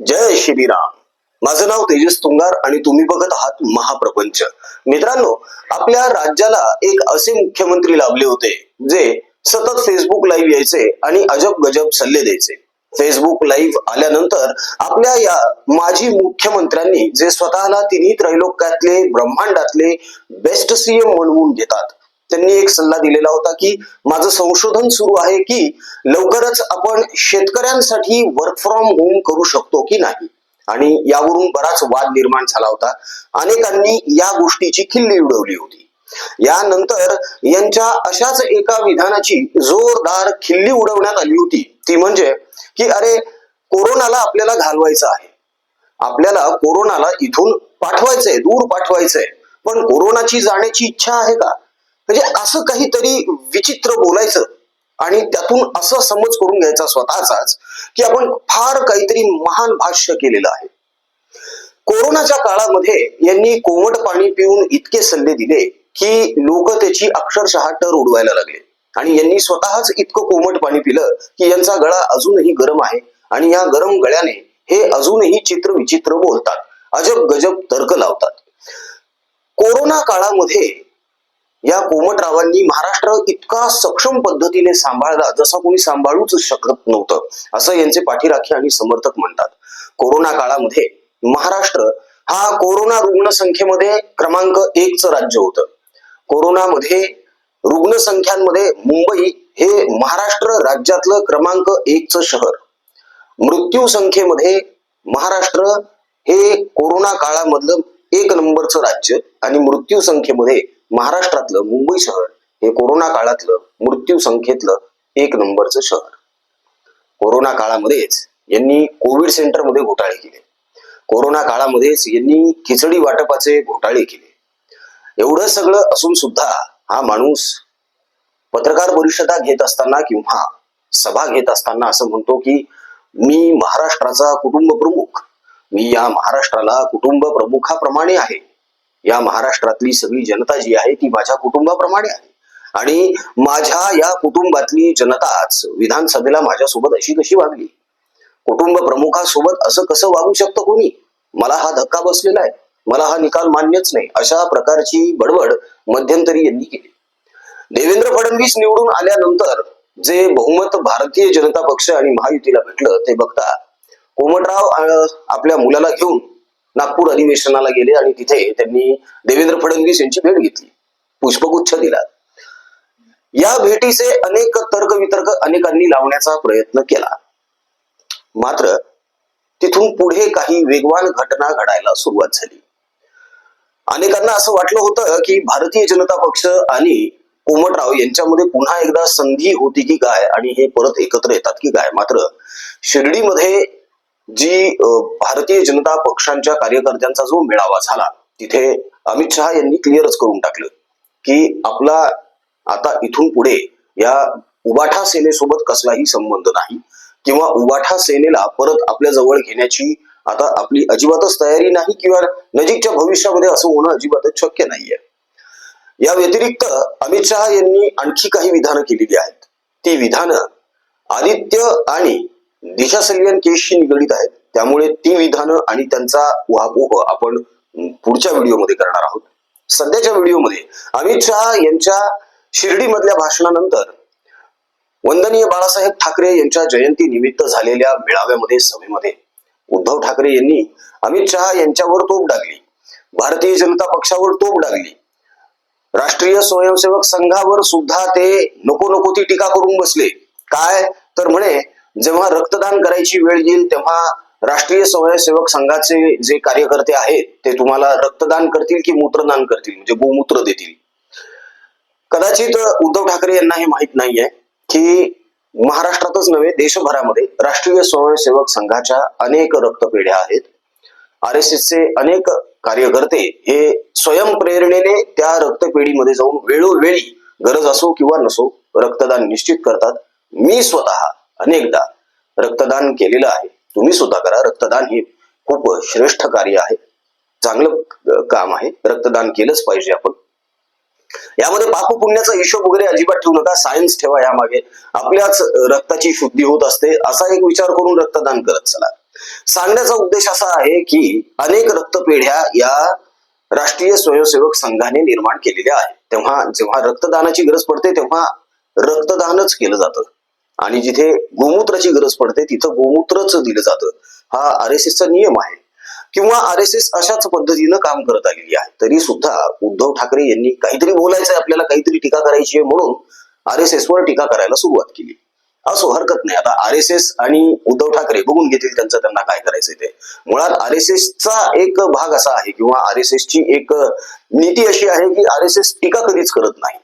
जय श्रीराम माझं नाव तेजस तुंगार आणि तुम्ही बघत आहात महाप्रपंच. मित्रांनो आपल्या राज्याला एक असे मुख्यमंत्री लाभले होते जे सतत फेसबुक लाईव्ह यायचे आणि अजब गजब सल्ले द्यायचे. फेसबुक लाईव्ह आल्यानंतर आपल्या या माजी मुख्यमंत्र्यांनी जे स्वतःला तिन्ही त्रैलोक्यातले ब्रह्मांडातले बेस्ट सीएम म्हणवून घेतात. त्यांनी एक सल्ला दिलेला होता की माझं संशोधन सुरू आहे की लवकरच आपण शेतकऱ्यांसाठी वर्क फ्रॉम होम करू शकतो की नाही? आणि यावरून बराच वाद निर्माण झाला होता. अनेकांनी या गोष्टीची खिल्ली उडवली होती. यानंतर यांच्या अशाच एका विधानाची जोरदार खिल्ली उडवण्यात आली होती. ती म्हणजे की अरे कोरोनाला आपल्याला घालवायचं आहे. आपल्याला कोरोनाला इथून पाठवायचंय दूर पाठवायचंय. पण कोरोनाची जाण्याची इच्छा आहे का? म्हणजे असं काहीतरी विचित्र बोलायचं आणि त्यातून असं समज करून घ्यायचा स्वतःचाच की आपण फार काहीतरी महान भाष्य केलेलं आहे. कोरोनाच्या काळामध्ये यांनी कोमट पाणी पिऊन इतके सल्ले दिले की लोक त्याची अक्षरशः टर उडवायला लागले. आणि यांनी स्वतःच इतकं कोमट पाणी पिलं की यांचा गळा अजूनही गरम आहे आणि या गरम गळ्याने हे अजूनही चित्र विचित्र बोलतात. अजब गजब तर्क लावतात. कोरोना काळामध्ये या कोमटरावांनी महाराष्ट्र इतका सक्षम पद्धतीने सांभाळला जसा कोणी सांभाळूच शकत नव्हतं असं यांचे पाठीराखे आणि समर्थक म्हणतात. कोरोना काळामध्ये महाराष्ट्र हा कोरोना रुग्णसंख्येमध्ये क्रमांक एकचं राज्य होतं. कोरोनामध्ये रुग्णसंख्यांमध्ये मुंबई हे महाराष्ट्र राज्यातलं क्रमांक एकचं शहर. मृत्यू संख्येमध्ये महाराष्ट्र हे कोरोना काळामधलं एक नंबरचं राज्य आणि मृत्यू संख्येमध्ये महाराष्ट्रातलं मुंबई शहर हे कोरोना काळातलं मृत्यू संख्येतलं एक नंबरचं शहर. कोरोना काळामध्येच यांनी कोविड सेंटरमध्ये घोटाळे केले. कोरोना काळामध्येच यांनी खिचडी वाटपाचे घोटाळे केले. एवढं सगळं असून सुद्धा हा माणूस पत्रकार परिषदा घेत असताना किंवा सभा घेत असताना असं म्हणतो की मी महाराष्ट्राचा कुटुंब प्रमुख. मी या महाराष्ट्राला कुटुंब प्रमुखाप्रमाणे आहे. या महाराष्ट्रातली सगळी जनता जी आहे ती माझ्या कुटुंबाप्रमाणे आहे. आणि माझ्या या कुटुंबातली जनताच विधानसभेला माझ्यासोबत अशी कशी वागली? कुटुंब प्रमुखासोबत असं कसं वागू शकतं कोणी? मला हा धक्का बसलेला आहे. मला हा निकाल मान्यच नाही. अशा प्रकारची बडबड मध्यंतरी यांनी केली. देवेंद्र फडणवीस निवडून आल्यानंतर जे बहुमत भारतीय जनता पक्ष आणि महायुतीला भेटलं ते बघता कोमटराव आपल्या मुलाला घेऊन नागपूर अधिवेशनाला गेले आणि तिथे त्यांनी देवेंद्र फडणवीस यांची भेट घेतली. पुष्पगुच्छ दिला. या भेटीचे अनेक तर्कवितर्क अनेकांनी लावण्याचा प्रयत्न केला. मात्र तिथून पुढे काही वेगवान घटना घडायला सुरुवात झाली. अनेकांना असं वाटलं होतं की भारतीय जनता पक्ष आणि कोमटराव यांच्यामध्ये पुन्हा एकदा संधी होती की काय आणि हे परत एकत्र येतात की काय. मात्र शिर्डीमध्ये जी भारतीय जनता पक्षांच्या कार्यकर्त्यांचा जो मेळावा झाला तिथे अमित शहा यांनी क्लिअरच करून टाकलं की आपला आता इथून पुढे या उबाठा सेनेसोबत कसलाही संबंध नाही किंवा उबाठा सेनेला परत आपल्या जवळ घेण्याची आता आपली अजिबातच तयारी नाही किंवा नजीकच्या भविष्यामध्ये असं होणं अजिबातच शक्य नाहीये. या व्यतिरिक्त अमित शहा यांनी आणखी काही विधानं केलेली आहेत. ती विधानं आदित्य आणि दिशा सलियन केसशी निगडीत आहेत. त्यामुळे ती विधानं आणि त्यांचा वाहपोह आपण पुढच्या व्हिडिओमध्ये करणार आहोत. सध्याच्या व्हिडिओमध्ये अमित शहा यांच्या शिर्डीमधल्या भाषणानंतर वंदनीय बाळासाहेब ठाकरे यांच्या जयंती निमित्त झालेल्या मेळाव्यामध्ये सभेमध्ये उद्धव ठाकरे यांनी अमित शहा यांच्यावर तोप डागली. भारतीय जनता पक्षावर तोप डागली. राष्ट्रीय स्वयंसेवक संघावर सुद्धा ते नको नको ती टीका करून बसले. काय? तर म्हणे जेव्हा रक्तदान करायची वेळ येईल तेव्हा राष्ट्रीय स्वयंसेवक संघाचे जे कार्यकर्ते आहेत ते तुम्हाला रक्तदान करतील की मूत्रदान करतील? म्हणजे गोमूत्र देतील. कदाचित उद्धव ठाकरे यांना हे माहीत नाहीये की महाराष्ट्रातच नव्हे देशभरामध्ये राष्ट्रीय स्वयंसेवक संघाच्या अनेक रक्तपेढ्या आहेत. आर एस एसचे अनेक कार्यकर्ते हे स्वयंप्रेरणेने त्या रक्तपेढीमध्ये जाऊन वेळोवेळी गरज असो किंवा नसो रक्तदान निश्चित करतात. मी स्वतः अनेकदा रक्तदान केलेलं आहे. तुम्ही सुद्धा करा. रक्तदान हे खूप श्रेष्ठ कार्य आहे. चांगलं काम आहे. रक्तदान केलंच पाहिजे आपण. यामध्ये पाप पुण्याचा हिशोब वगैरे अजिबात ठेवू नका. सायन्स ठेवा यामागे. आपल्याच रक्ताची शुद्धी होत असते. असा एक विचार करून रक्तदान करत चला. सांगण्याचा उद्देश असा आहे की अनेक रक्तपेढ्या या राष्ट्रीय स्वयंसेवक संघाने निर्माण केलेल्या आहेत. तेव्हा जेव्हा रक्तदानाची गरज पडते तेव्हा रक्तदानच केलं जातं. आणि जिथे गोमूत्राची गरज पडते तिथं गोमूत्रच दिलं जातं. हा आर एस एसचा नियम आहे. किंवा आर एस एस अशाच पद्धतीनं काम करत आलेली आहे. तरी सुद्धा उद्धव ठाकरे यांनी काहीतरी बोलायचंय आपल्याला काहीतरी टीका करायची आहे म्हणून आर एस एस वर टीका करायला सुरुवात केली. असो हरकत नाही. आता आर एस एस आणि उद्धव ठाकरे बघून घेतील त्यांचं त्यांना काय करायचंय ते. मुळात आर एस एसचा एक भाग असा आहे किंवा आर एस एसची एक नीती अशी आहे की आर एस एस टीका कधीच करत नाही.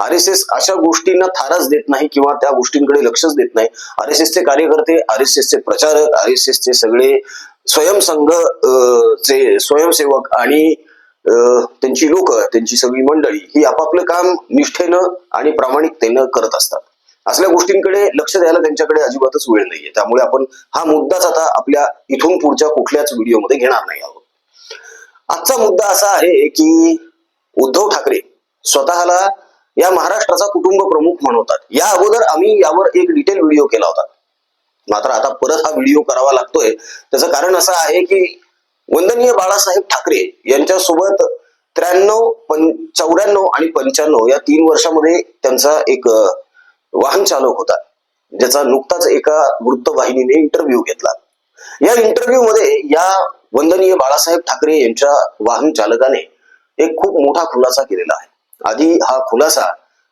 आर एस एस अशा गोष्टींना थारच देत नाही किंवा त्या गोष्टींकडे लक्षच देत नाही. आर एस एसचे कार्यकर्ते आर एस एसचे प्रचारक आर एस एसचे सगळे स्वयंसंघ अं, चे स्वयंसेवक आणि त्यांची लोक त्यांची सगळी मंडळी ही आपापलं काम निष्ठेनं आणि प्रामाणिकतेनं करत असतात. असल्या गोष्टींकडे लक्ष द्यायला त्यांच्याकडे अजिबातच वेळ नाहीये. त्यामुळे आपण हा मुद्दाच आता आपल्या इथून पुढच्या कुठल्याच व्हिडिओमध्ये घेणार नाही आहोत. आजचा मुद्दा असा आहे की उद्धव ठाकरे स्वतःला या महाराष्ट्राचा कुटुंब प्रमुख म्हणवतात या अगोदर आम्ही यावर एक डिटेल व्हिडिओ केला होता. मात्र आता परत हा व्हिडिओ करावा लागतोय. त्याचं कारण असं आहे की वंदनीय बाळासाहेब ठाकरे यांच्यासोबत त्र्याण्णव पं चौऱ्याण्णव आणि पंच्याण्णव या तीन वर्षामध्ये त्यांचा एक वाहन चालक होता. ज्याचा नुकताच एका वृत्तवाहिनीने इंटरव्ह्यू घेतला. या इंटरव्ह्यू मध्ये या वंदनीय बाळासाहेब ठाकरे यांच्या वाहन चालकाने एक खूप मोठा खुलासा केलेला आहे. आधी हा खुलासा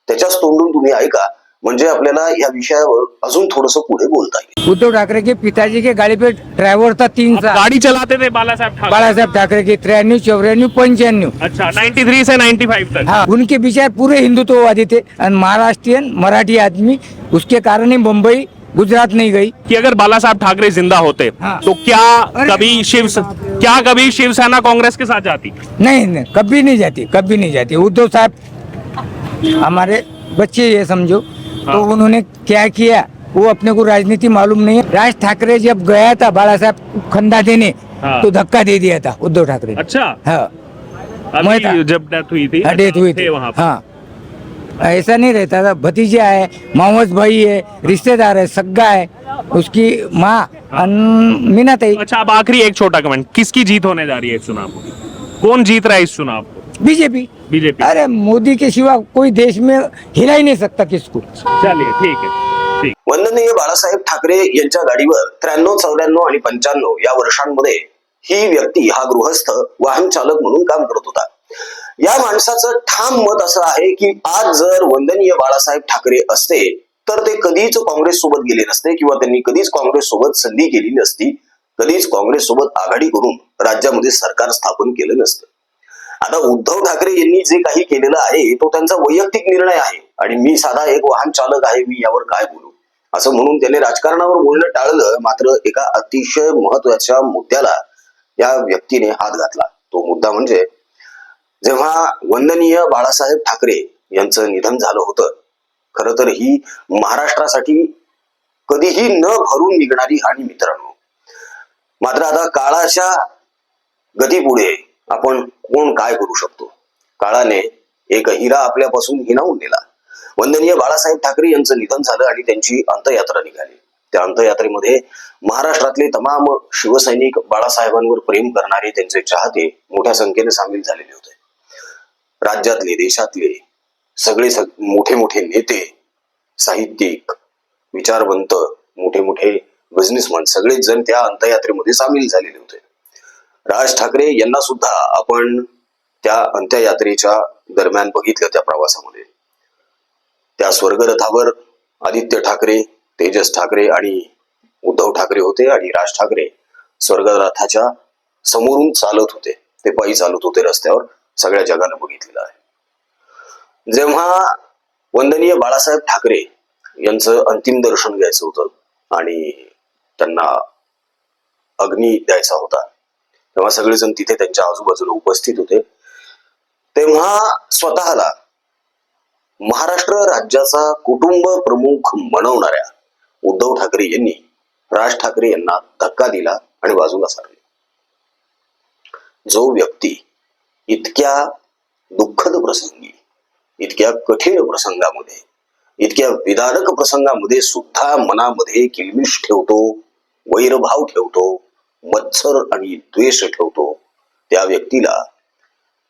त्याच्याच तोंडून तुम्ही ऐका. म्हणजे आपल्याला या विषयावर अजून थोडस पुढे बोलता येईल. उद्धव ठाकरे के पिताजी के गाड़ी पे ड्राइवर था तीन गाड़ी चलाते थे बाला साहब ठाकरे. बाला साहब ठाकरे के तिरानवे चौरानवे पंचानवे अच्छा 93 से 95 तक. हाँ उनके विचार पूरे हिंदुत्ववादी थे. महाराष्ट्रियन मराठी आदमी उसके कारण ही मुंबई गुजरात नहीं गई। कि अगर बाला साहब ठाकरे ज़िंदा होते हाँ। तो क्या कभी शिव क्या कभी शिवसेना कांग्रेस के साथ जाती? नहीं नहीं कभी नहीं जाती कभी नहीं जाती। उद्धव साहब हमारे बच्चे ये समझो। हाँ। तो हाँ। उन्होंने क्या किया? वो अपने को राजनीति मालूम नहीं है। राज ठाकरे जब गया था बाला साहब खंडा देने हाँ। तो धक्का दे दिया था उद्धव ठाकरे अच्छा। हाँ। मैं जब डेथ हुई थी डेथ हुई थे। थी वहाँ हाँ। ऐसा नहीं रहता था। भतीजा है मामूद भाई है रिश्तेदार है सग्गा है उसकी माँ अन- मीना ताई अच्छा अब आखिरी एक छोटा कमेंट किसकी जीत होने जा रही है इस चुनाव को? कौन जीत रहा है इस चुनाव को? बीजेपी। बीजेपी। अरे मोदी के सिवा कोई देश में हिला ही नहीं सकता किसको। चलिए ठीक है ठीक। वंदनीय बाळासाहेब ठाकरे यांच्या गाडीवर त्र्याण्णव चौऱ्याण्णव आणि पंच्याण्णव या वर्षांमध्ये ही व्यक्ती हा गृहस्थ वाहन चालक म्हणून काम करत होता. या माणसाचं ठाम मत असं आहे की आज जर वंदनीय बाळासाहेब ठाकरे असते तर ते कधीच काँग्रेस सोबत गेले नसते किंवा त्यांनी कधीच काँग्रेस सोबत संधी केली नसती. कधीच काँग्रेस सोबत आघाडी करून राज्यामध्ये सरकार स्थापन केलं नसतं. आता उद्धव ठाकरे यांनी जे काही केलेलं आहे तो त्यांचा वैयक्तिक निर्णय आहे. आणि मी साधा एक वाहन चालक आहे मी यावर काय बोलू? असं म्हणून त्याने राजकारणावर बोलणं टाळलं मात्र एका अतिशय महत्त्वाच्या मुद्द्याला या व्यक्तीने हात घातला. तो मुद्दा म्हणजे जेव्हा वंदनीय बाळासाहेब ठाकरे यांचं निधन झालं होतं. खर तर ही महाराष्ट्रासाठी कधीही न भरून निघणारी हानी मित्रांनो. मात्र आता काळाच्या गतीपुढे आपण कोण काय करू शकतो? काळाने एक हिरा आपल्यापासून हिनावून नेला. वंदनीय बाळासाहेब ठाकरे यांचं निधन झालं आणि त्यांची अंतयात्रा निघाली. त्या अंतयात्रेमध्ये महाराष्ट्रातले तमाम शिवसैनिक बाळासाहेबांवर प्रेम करणारे त्यांचे चाहते मोठ्या संख्येने सामील झालेले होते. राज्यातले देशातले सगळे सग मोठे मोठे नेते साहित्यिक विचारवंत मोठे मोठे बिझनेसमॅन सगळेच जण त्या अंत्ययात्रेमध्ये सामील झालेले होते. राज ठाकरे यांना सुद्धा आपण त्या अंत्ययात्रेच्या दरम्यान बघितलं त्या प्रवासामध्ये. त्या स्वर्गरथावर आदित्य ठाकरे तेजस ठाकरे आणि उद्धव ठाकरे होते आणि राज ठाकरे स्वर्गरथाच्या समोरून चालत होते. ते पायी चालत होते रस्त्यावर. सगळ्या जगानं बघितलेलं आहे. जेव्हा वंदनीय बाळासाहेब ठाकरे यांचं अंतिम दर्शन घ्यायचं होतं आणि त्यांना अग्नी द्यायचा होता तेव्हा सगळेजण तिथे त्यांच्या आजूबाजूला उपस्थित होते. तेव्हा स्वतःला महाराष्ट्र राज्याचा कुटुंब प्रमुख म्हणवणाऱ्या उद्धव ठाकरे यांनी राज ठाकरे यांना धक्का दिला आणि बाजूला सारले. जो व्यक्ती इतक्या दुःखद प्रसंगी इतक्या कठीण प्रसंगामध्ये इतक्या विदारक प्रसंगामध्ये सुद्धा मनामध्ये किलमिश ठेवतो वैरभाव ठेवतो मत्सर आणि द्वेष ठेवतो. त्या व्यक्तीला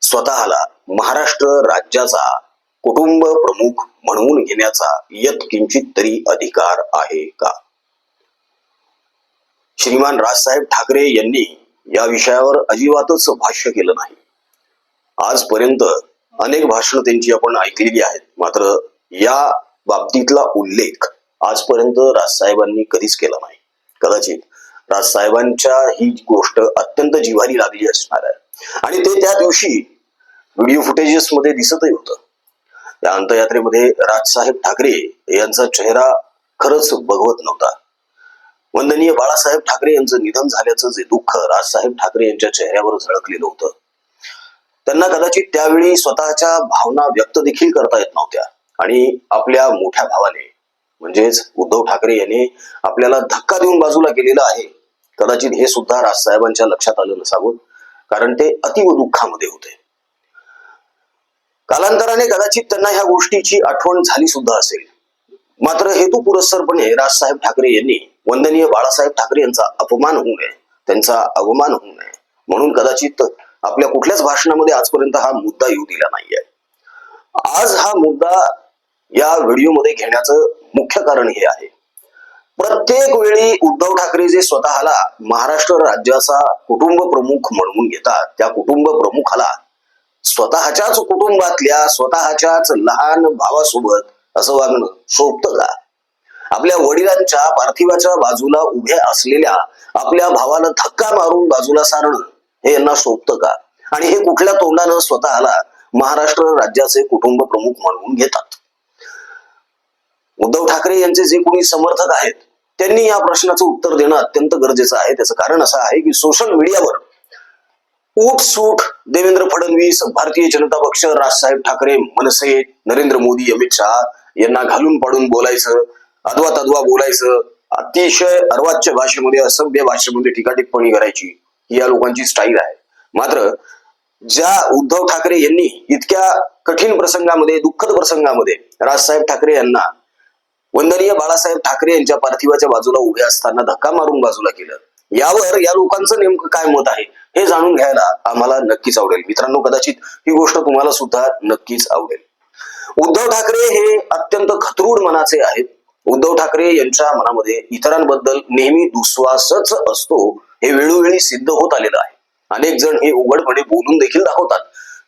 स्वतःला महाराष्ट्र राज्याचा कुटुंब प्रमुख म्हणवून घेण्याचा यत्किंचित तरी अधिकार आहे का? श्रीमान राजसाहेब ठाकरे यांनी या विषयावर अजिबातच भाष्य केलं नाही. आजपर्यंत अनेक भाषणं त्यांची आपण ऐकलेली आहेत. मात्र या बाबतीतला उल्लेख आजपर्यंत राजसाहेबांनी कधीच केला नाही. कदाचित राजसाहेबांच्या ही गोष्ट अत्यंत जिव्हारी लागली असणार आहे. आणि ते त्या दिवशी व्हिडिओ फुटेजेस मध्ये दिसतही होतं. त्या अंतयात्रेमध्ये राजसाहेब ठाकरे यांचा चेहरा खरंच बघवत नव्हता. वंदनीय बाळासाहेब ठाकरे यांचं निधन झाल्याचं जे दुःख राजसाहेब ठाकरे यांच्या चेहऱ्यावर झळकलेलं होतं. त्यांना कदाचित त्यावेळी स्वतःच्या भावना व्यक्त देखील करता येत नव्हत्या. आणि आपल्या मोठ्या भावाने म्हणजेच उद्धव ठाकरे यांनी आपल्याला धक्का देऊन बाजूला केलेलं आहे. कदाचित हे सुद्धा राजसाहेबांच्या लक्षात आलं नसावं कारण ते अतीव दुःखामध्ये होते. कालांतराने कदाचित त्यांना ह्या गोष्टीची आठवण झाली सुद्धा असेल. मात्र हेतू पुरस्सरपणे राजसाहेब ठाकरे यांनी वंदनीय बाळासाहेब ठाकरे यांचा अपमान होऊ नये त्यांचा अवमान होऊ नये म्हणून कदाचित आपल्या कुठल्याच भाषणामध्ये आजपर्यंत हा मुद्दा येऊ दिला नाहीये. आज हा मुद्दा या व्हिडिओमध्ये घेण्याचं मुख्य कारण हे आहे. प्रत्येक वेळी उद्धव ठाकरे जे स्वतःला महाराष्ट्र राज्याचा कुटुंब प्रमुख म्हणून घेतात त्या कुटुंब प्रमुखाला स्वतःच्याच कुटुंबातल्या स्वतःच्याच लहान भावासोबत असं वागणं सोपत का? आपल्या वडिलांच्या पार्थिवाच्या बाजूला उभ्या असलेल्या आपल्या भावाला धक्का मारून बाजूला सारणं हे यांना शोभतं का? आणि हे कुठल्या तोंडानं स्वतःला महाराष्ट्र राज्याचे कुटुंब प्रमुख म्हणून घेतात? उद्धव ठाकरे यांचे जे कोणी समर्थक आहेत त्यांनी या प्रश्नाचं उत्तर देणं अत्यंत गरजेचं आहे. त्याचं कारण असं आहे की सोशल मीडियावर सूट देवेंद्र फडणवीस भारतीय जनता पक्ष राजसाहेब ठाकरे मनसे नरेंद्र मोदी अमित शहा यांना घालून पाडून बोलायचं अद्वा तद्वा बोलायचं अतिशय अर्वाच्य भाषेमध्ये असभ्य भाषेमध्ये टीकाटिप्पणी करायची. ही या लोकांची स्टाईल आहे. मात्र ज्या उद्धव ठाकरे यांनी इतक्या कठीण प्रसंगामध्ये दुःखद प्रसंगामध्ये राजसाहेब ठाकरे यांना वंदनीय बाळासाहेब ठाकरे यांच्या पार्थिवाच्या बाजूला उभे असताना धक्का मारून बाजूला केलं यावर या लोकांचं नेमकं काय मत आहे हे जाणून घ्यायला आम्हाला नक्कीच आवडेल. मित्रांनो कदाचित ही गोष्ट तुम्हाला सुद्धा नक्कीच आवडेल. उद्धव ठाकरे हे अत्यंत खतरूड मनाचे आहेत. उद्धव ठाकरे यांच्या मनामध्ये इतरांबद्दल नेहमी दुस्वासच असतो. हे वेळोवेळी सिद्ध होत आलेलं आहे. अनेक जण हे उघडपणे बोलून देखील दाखवतात.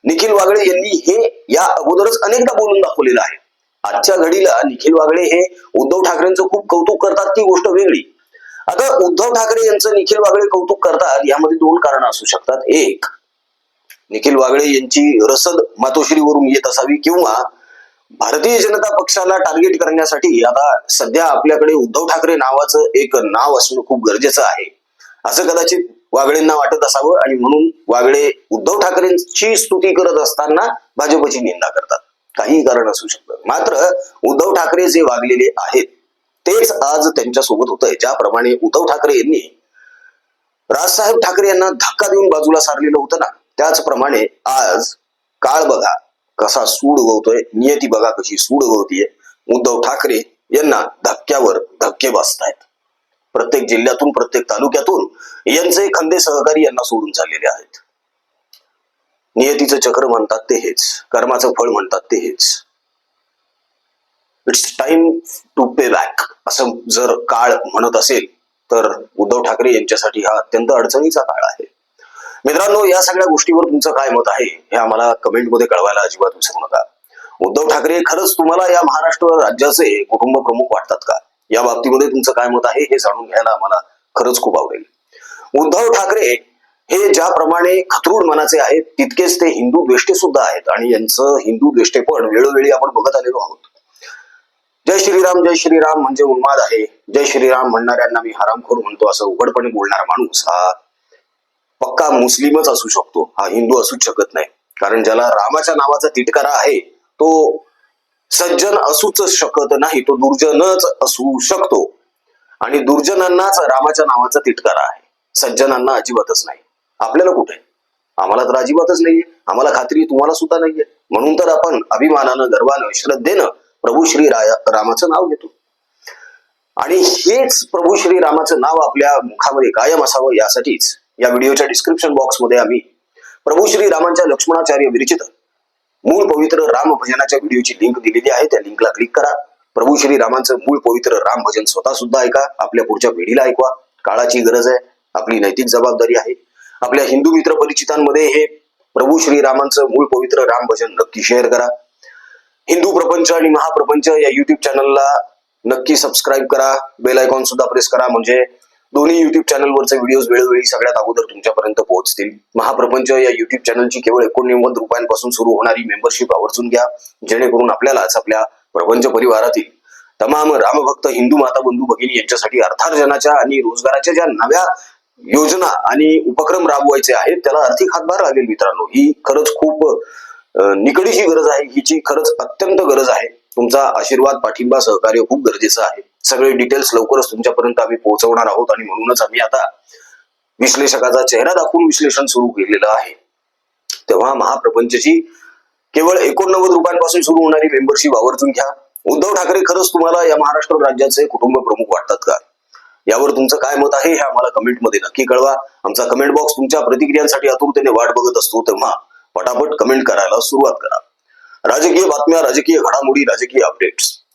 निखिल वागळे यांनी हे या अगोदरच अनेकदा बोलून दाखवलेलं आहे. आजच्या घडीला निखिल वागळे हे उद्धव ठाकरेंचं खूप कौतुक करतात ती गोष्ट वेगळी. आता उद्धव ठाकरे यांचं निखिल वागळे कौतुक करतात यामध्ये दोन कारण असू शकतात. एक निखिल वागळे यांची रसद मातोश्रीवरून येत असावी किंवा भारतीय जनता पक्षाला टार्गेट करण्यासाठी आता सध्या आपल्याकडे उद्धव ठाकरे नावाचं एक नाव असणं खूप गरजेचं आहे. असं कदाचित वागळेंना वाटत असावं आणि म्हणून वागळे उद्धव ठाकरेंची स्तुती करत असताना भाजपची निंदा करतात. काही कारण असू शकतं मात्र उद्धव ठाकरे जे वागलेले आहेत तेच आज त्यांच्यासोबत होतंय. ज्याप्रमाणे उद्धव ठाकरे यांनी राजसाहेब ठाकरे यांना धक्का देऊन बाजूला सारलेलं होतं ना त्याचप्रमाणे आज काळ बघा कसा सूड उगवतोय नियती बघा कशी सूड उगवतीये. उद्धव ठाकरे यांना धक्क्यावर धक्के बसतायत. प्रत्येक जिल्ह्यातून प्रत्येक तालुक्यातून यांचे खंदे सहकारी यांना सोडून चाललेले आहेत. नियतीचं चक्र म्हणतात ते हेच कर्माचं फळ म्हणतात ते हेच. It's time to pay back असं जर काळ म्हणत असेल तर उद्धव ठाकरे यांच्यासाठी हा अत्यंत अडचणीचा काळ आहे. मित्रांनो या सगळ्या गोष्टीवर तुमचं काय मत आहे हे आम्हाला कमेंटमध्ये कळवायला अजिबात विसरू नका. उद्धव ठाकरे खरंच तुम्हाला या महाराष्ट्र राज्याचे कुटुंब प्रमुख वाटतात का? या बाबतीमध्ये तुमचं काय मत आहे हे जाणून घ्यायला आम्हाला खरंच खूप आवडेल. उद्धव ठाकरे हे ज्याप्रमाणे खतरूड मनाचे आहेत तितकेच ते हिंदू द्वेष्टे सुद्धा आहेत आणि यांचं हिंदू द्वेष्टेपण वेळोवेळी आपण बघत आलेलो आहोत. जय श्रीराम जय श्रीराम म्हणजे उन्माद आहे. जय श्रीराम म्हणणाऱ्यांना मी हरामखोर म्हणतो असं उघडपणे बोलणारा माणूस हा पक्का मुस्लिमच असू शकतो. हा हिंदू असूच शकत नाही. कारण ज्याला रामाच्या नावाचा तिटकारा आहे तो सज्जन असूच शकत नाही तो दुर्जनच असू शकतो. आणि दुर्जनांनाच रामाच्या नावाचा तिटकारा आहे. सज्जनांना अजिबातच नाही. आपल्याला कुठे? आम्हाला तर अजिबातच नाहीये. आम्हाला खात्री तुम्हाला सुद्धा नाहीये. म्हणून तर आपण अभिमानानं गर्वानं श्रद्धेनं प्रभू श्री राया रामाचं नाव घेतो. आणि हेच प्रभू श्रीरामाचं नाव आपल्या मुखामध्ये कायम असावं यासाठीच या व्हिडिओच्या डिस्क्रिप्शन बॉक्समध्ये आम्ही प्रभू श्री रामांच्या लक्ष्मणाचार्य विरचित मूळ पवित्र राम भजनाच्या व्हिडिओची लिंक दिलेली आहे. त्या लिंकला क्लिक करा. प्रभू श्री रामांचं मूळ पवित्र राम भजन स्वतः सुद्धा ऐका. आपल्या पुढच्या पिढीला ऐकवा. काळाची गरज आहे. आपली नैतिक जबाबदारी आहे. आपल्या हिंदू मित्र परिचितांमध्ये हे प्रभू श्रीरामांचं मूळ पवित्र राम भजन नक्की शेअर करा. हिंदू प्रपंच आणि महाप्रपंच या युट्यूब चॅनलला नक्की सबस्क्राईब करा. बेल आयकॉन सुद्धा प्रेस करा. म्हणजे दोन्ही युट्यूब चॅनलवरचे व्हिडिओज वेळोवेळी सगळ्यात अगोदर तुमच्यापर्यंत पोहोचतील. महाप्रपंच या युट्यूब चॅनलची केवळ एकोणनव्वद रुपयांपासून सुरू होणारी मेंबरशिप आवर्जून घ्या. जेणेकरून आपल्यालाच आपल्या प्रपंच परिवारातील तमाम रामभक्त हिंदू माता बंधू भगिनी यांच्यासाठी अर्थार्जनाच्या आणि रोजगाराच्या ज्या नव्या योजना आणि उपक्रम राबवायचे आहेत त्याला आर्थिक हातभार लागेल मित्रांनो. ही खरंच खूप निकडीची गरज आहे. हिची खरंच अत्यंत गरज आहे. तुमचा आशीर्वाद पाठिंबा सहकार्य खूप गरजेचं आहे. सगळे डिटेल्स लवकरच तुमच्यापर्यंत आम्ही पोहोचवणार आहोत आणि म्हणूनच आम्ही आता विश्लेषकाचा चेहरा दाखवून विश्लेषण सुरू केलेलं आहे. तेव्हा महाप्रपंचची केवळ एकोणनव्वद रुपयांपासून सुरू होणारी मेंबरशिप आवर्जून घ्या. उद्धव ठाकरे खरंच तुम्हाला या महाराष्ट्र राज्याचे कुटुंब प्रमुख वाटतात का? यावर तुमचं काय मत आहे हे आम्हाला कमेंटमध्ये नक्की कळवा. आमचा कमेंट बॉक्स तुमच्या प्रतिक्रियांसाठी आतुरतेने वाट बघत असतो तेव्हा पटापट कमेंट करायला सुरुवात करा. राजकीय बातम्या राजकीय घडामोडी राजकीय अपडेट्स